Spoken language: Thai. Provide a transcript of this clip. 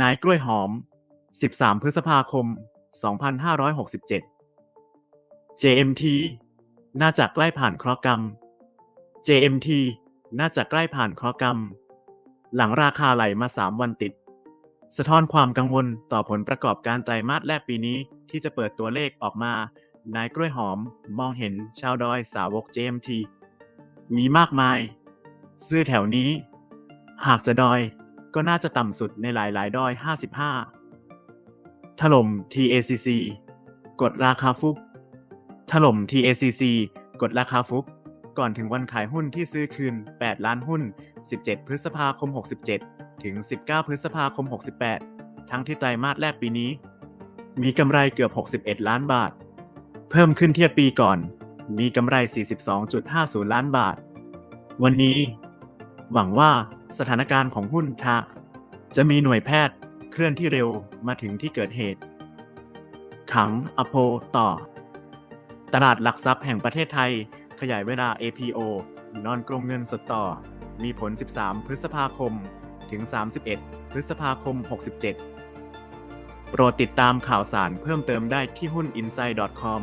นายกล้วยหอม 13 พฤษภาคม 2567 JMT น่าจะใกล้ผ่านเคราะห์กรรม JMT น่าจะใกล้ผ่านเคราะห์กรรม หลังราคาไหลมา 3 วันติด สะท้อนความกังวลต่อผลประกอบการไตรมาสแรกปีนี้ที่จะเปิดตัวเลขออกมา นายกล้วยหอมมองเห็นชาวดอยสาวก JMT มีมากมาย ซื้อแถวนี้ หากจะดอย ก็น่าจะต่ำสุดในหลายๆดอย 55 ถล่ม TACC กดราคาฟุบถล่ม TACC กดราคาฟุบก่อนถึงวันขายหุ้นที่ซื้อคืน 8 ล้านหุ้น 17 พฤษภาคม 67 ถึง 19 พฤษภาคม 68 ทั้งที่ไตรมาสแรกปีนี้ มีกำไรเกือบ 61 ล้านบาท เพิ่มขึ้นเทียบปีก่อน มีกำไร 42.50 ล้านบาท วันนี้ หวังว่าสถานการณ์ของหุ้นทาจะมีหน่วยแพทย์เคลื่อนที่เร็วมาถึงที่เกิดเหตุ ขังอโพต่อ ตลาดหลักทรัพย์แห่งประเทศไทยขยายเวลา APO นอนกรงเงินสดต่อ มีผล 13 พฤษภาคม ถึง 31 พฤษภาคม 67 โปรดติดตามข่าวสารเพิ่มเติมได้ที่หุ้น inside.com